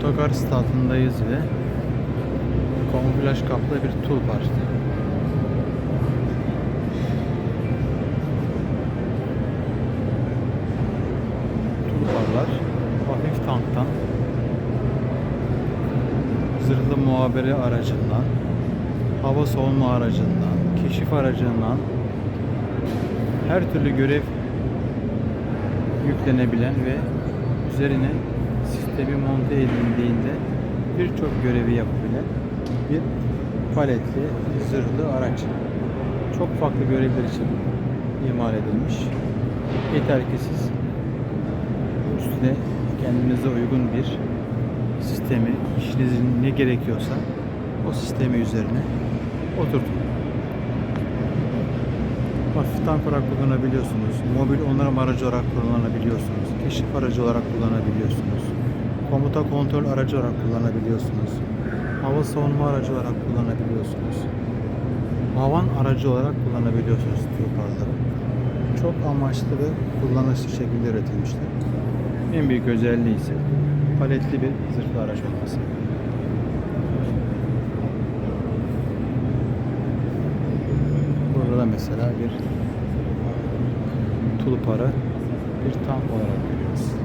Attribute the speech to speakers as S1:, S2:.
S1: Otogar statındayız ve kamuflaj kaplı bir tur var. Turlarlar hafif tanktan zırhlı muhabere aracından hava savunma aracından keşif aracından her türlü görev yüklenebilen ve üzerine sistemi monte edildiğinde birçok görevi yapabilen bir paletli zırhlı araç. Çok farklı görevler için imal edilmiş. Yeter ki siz üstüne kendinize uygun bir sistemi, işinizin ne gerekiyorsa o sistemi üzerine oturtun. Hafif tank olarak kullanabiliyorsunuz. Mobil onarım aracı olarak kullanabiliyorsunuz. Keşif aracı olarak kullanabiliyorsunuz. Komuta kontrol aracı olarak kullanabiliyorsunuz. Hava savunma aracı olarak kullanabiliyorsunuz. Havan aracı olarak kullanabiliyorsunuz Tuğparları. Çok amaçlı ve kullanışlı şekilde üretilmişler. En büyük özelliği ise paletli bir zırhlı araç olması. Burada da mesela bir tulparı bir tam olarak görüyoruz.